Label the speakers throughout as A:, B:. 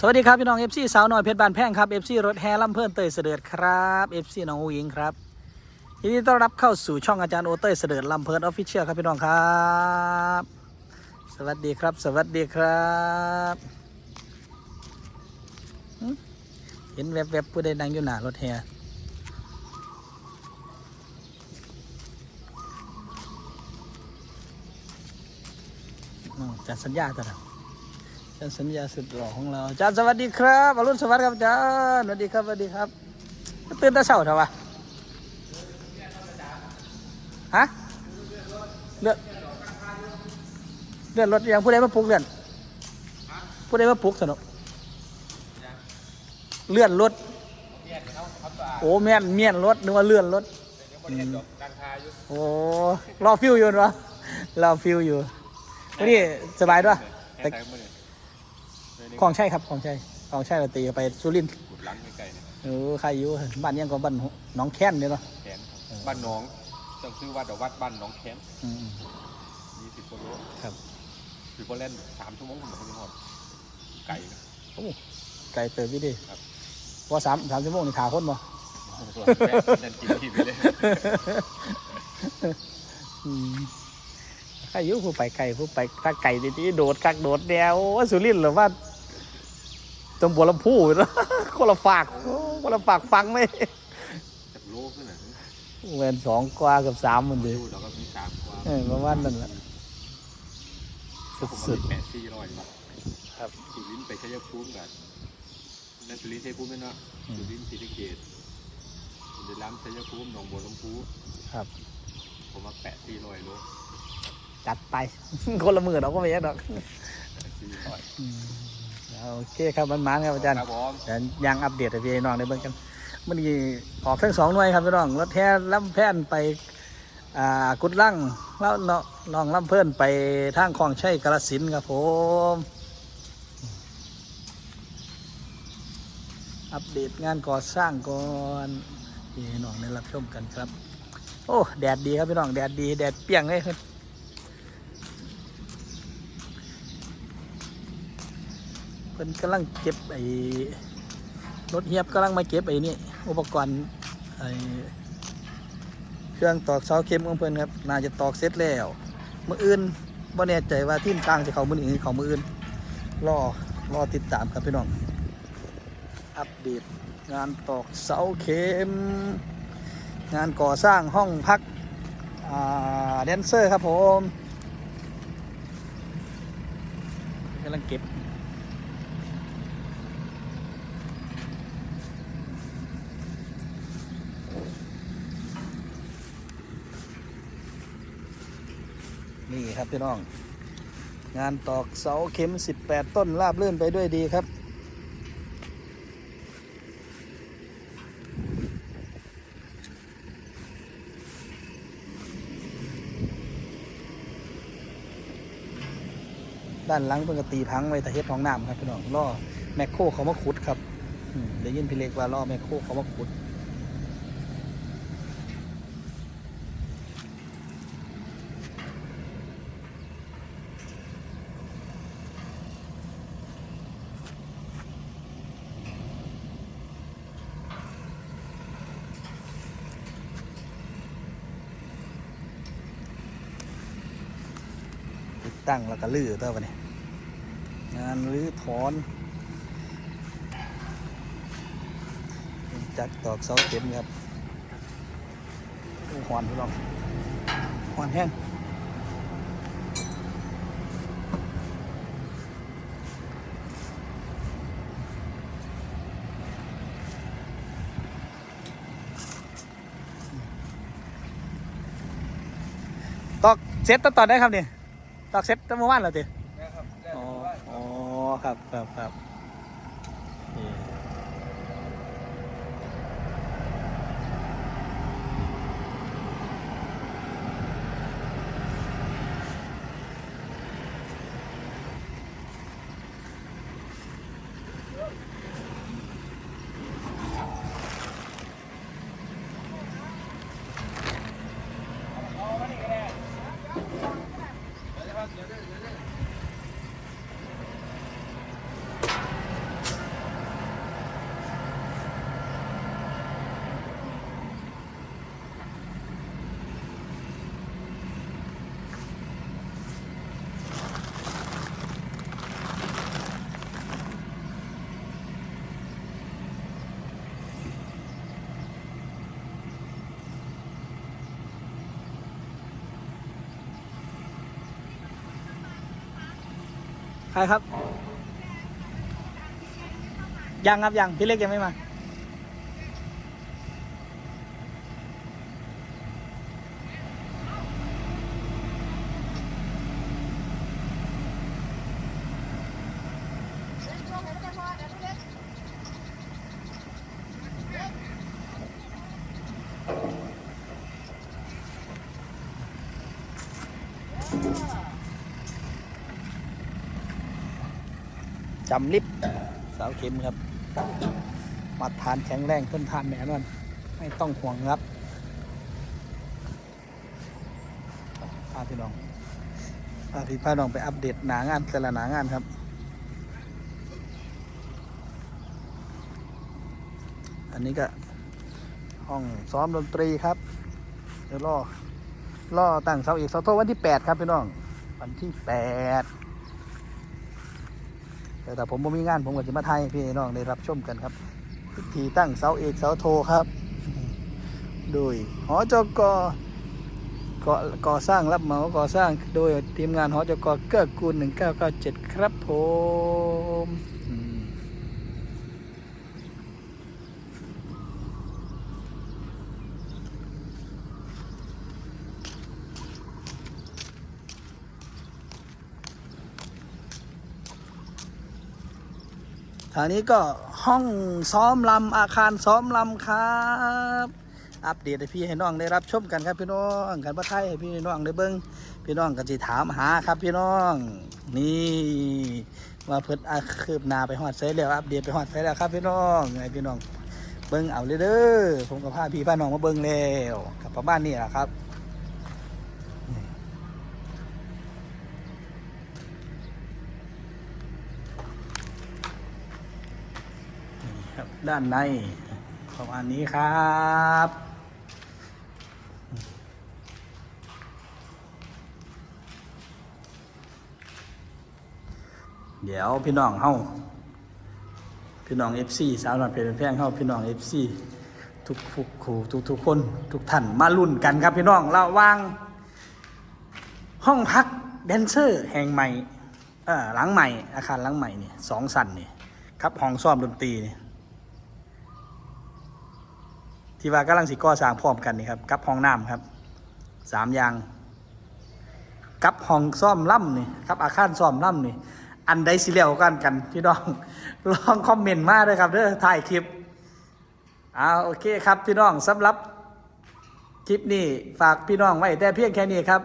A: สวัสดีครับ พี่น้องเอฟซีสาวน้อยเพชรบานแพงครับเอฟซีรถแห่ลำเพิ่นเตยเสด็จครับเอฟซีน้องอูหญิงครับยินดีต้อนรับเข้าสู่ช่องอาจารย์โอเตยเสด็จลำเพิ่นออฟฟิเชียลครับพี่น้องครับ สวัสดีครับ สวัสดีครับเห็นแวบๆผู้ใดนั่งอยู่หน้ารถแห่อ๋อจัดสัญญาตัวนะอ จารย์สัญญาสุดหล่อของเราอาจารย์สวัสดีครับอรุณสวัสดิ์ครับอาจารย์สวัสดีครับสวัสดีครับตื่นแต่เช้าเถอะวะฮะเลื่อนเลื่อนรถยังผู้ใดมาปลุกเลื่อนผู้ใดมาปลุกสนุกเลื่อนรถโอ้แม่นเมียนรถนึกว่าเลื่อนรถโอ้รอฟิวอยู่นวะรอฟิวอยู่วันนี้สบายด้วย
B: แค่
A: ของใช่ครับของใช่ของใช่เราตีไปสุรินทร์
B: ขุดหลังไกลๆเนี่ย
A: เออใครอยู่บ้านยังก็บ้านหน้องแค้นเนี่ยเนาะ
B: แขนครับบ้านหน้องต้องชื่อว่าเดวัดบ้านหน้องแขน
A: อืม
B: ยี่สิบกิโล
A: ครับ
B: คือพอเล่นสามชั่วโมงผมถึงหมดไก่นะ
A: โอ้ไก่เติบพี่ดิ
B: ครับ
A: ว่าสามสามชั่วโมงนี่ขาคนบ่
B: เล่นกินที่ไปเลย
A: อืมใครอยู่ผู้ไปไก่ผู้ไปถ้าไก่ดีๆโดดกักโดดแนวว่าสุรินทร์หรือว่า ตำบลลำพูเนาะคนละฝากโอ้คนละฝากฟังไหม
B: จากโลขึ้นน่ะ
A: เวนสองกว่ากับสามมันดี
B: ดูเราก็มีสามกว่า
A: เออประมาณนั้นแหละ
B: ผม
A: สุ
B: มา
A: ด
B: แปดสี่ร้อยบาท
A: ครับ
B: สุรินทร์ไปชัยภูมิกันนั่นสุรินทร์ชัยภูมิเนาะ
A: อืม
B: สุรินทร์ศรีสะเกษเดล้ำชัยภูมิหนองบัวลำพู
A: ๆครับ
B: ผมมาแปดสี่ร้อยโล
A: จัดไปคนละหมื่นเราก็ไม่เยอะดอก
B: สี่ร้อย
A: อืม โอเคครับมันมันๆครับอาจารย์
B: ครับผม
A: แต่ยังอัปเดตให้พี่น้องได้เบิ่งกันมันนี้ออกทั้งสองหน่วยครับพี่น้องรถแท้ล่ำแพนไปอ่ากุดลั่งแล้วเนาะน้องล่ำเพิ่นไปทางคลองชัยกาฬสินธุ์ครับผมอัปเดตงานก่อสร้างก่อนที่ให้น้องได้รับชมกันครับ โอ้แดดดีครับพี่น้องแดดดีแดดเปรี้ยงเลยครับ เพิ่นกำลังเก็บไอ้รถเฮียบกำลังมาเก็บไอ้นี่อุปกรณ์ไอ้เครื่องตอกเสาเข็มของเพิ่นครับน่าจะตอกเสร็จแล้วมืออื่นบ่แน่ใจว่าทีมกลางจะเขามือนี้หรือเขามืออื่นรอรอติดตามครับพี่น้องอัปเดตงานตอกเสาเข็ม งานก่อสร้างห้องพักแดนเซอร์ครับผมกำลังเก็บ นี่ ครับพี่น้อง งานตอกเสาเข็ม 18 ต้นราบเลื่อนไปด้วยดีครับ ด้านหลังเพิ่งกตีพังไว้แต่เฮ็ดห้องน้ำครับพี่น้องล่อแมคโครเขามาขุดครับเดี๋ยวยินพี่เล็กว่าล่อแมคโครเขามาขุด ตั้งแล้วก็ลื้อเท่ากันนี่งานรื้อถอนจักตอกเสาเข็มครับหอนพี่น้องหอนแห้งตอกเสร็จตั้งตอนได้ครับเนี่ย ตอกเสร็จตั้งเมื่อวานแล้วติอ๋ออ๋อครับครับครับ รครับ ยังครับยัง พี่เล็กยังไม่มา จำลิฟต์เสาเข็มครับมาทานแข็งแรงต้นทานแน่นอนไม่ต้องห่วงครับพาพี่น้องพาพี่พาน้องไปอัปเดตหนางานแต่ละหนางานครับอันนี้ก็ห้องซ้อมดนตรีครับเดี๋ยวรอรอตั้งเสาเอกเสาโทวันที่ 8 ครับพี่น้อง วันที่ 8 แต่ถ้าผมบ่มีงานผมก็จะมาไทยพี่น้องได้รับชมกันครับพิธีตั้งเสาเอกเสาโทครับ โดยหอจกก่อก่อสร้างรับเหมาก่อสร้างโดยทีมงานหอจกเกื้อกูล1997 ครับผม ทางนี้ก็ห้องซ้อมลำอาคารซ้อมลำครับ อัปเดตให้พี่ให้น้องได้รับชมกันครับพี่น้องกันว่าไทยให้พี่น้องได้เบิ้งพี่น้องก็จะถามหาครับพี่น้องนี่ว่าเพิ่นอาคืบนาไปฮอดไซแล้วอัปเดตไปฮอดไซแล้วครับพี่น้องไงพี่น้องเบิ้งเอาเลยเด้อผมกับพาพี่พาน้องมาเบิ้งแล้วกับประมาณนี้แหละครับนี่ครับ ด้านในประมาณนี้ครับเดี๋ยวพี่น้องเฮาพี่น้อง FC สาวน้อยเพชรแพงเฮาพี่น้อง FC ทุกทุกครูทุกทุกคน ทุกท่านมาลุ้นกันครับพี่น้องระว่าง ห้องพักแดนเซอร์แห่งใหม่เออหลังใหม่อาคารหลังใหม่เนี่ยสองสันเนี่ยครับห้องซ้อมดนตรีเนี่ย ที่ว่ากำลังสิก่อสร้างพร้อมกันนี่ครับกับห้องน้ำครับสามอย่าง กับห้องซ่อมล่ำนี่ครับอาคารซ่อมล่ำนี่อันใดสิเลียวกันกันพี่น้องลองคอมเมนต์มาเลยครับเด้อถ่ายคลิปเอาโอเคครับพี่น้องสำหรับคลิปนี้ฝากพี่น้องไว้แต่เพียงแค่นี้ครับ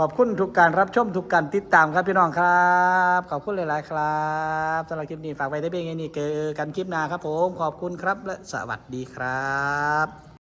A: ขอบคุณทุกการรับชมทุกการติดตามครับพี่น้องครับ ขอบคุณหลาย ๆ ครับสำหรับคลิปนี้ฝากไว้ได้เป็นไงนี่เจอกันคลิปหน้าครับผม ขอบคุณครับและสวัสดีครับ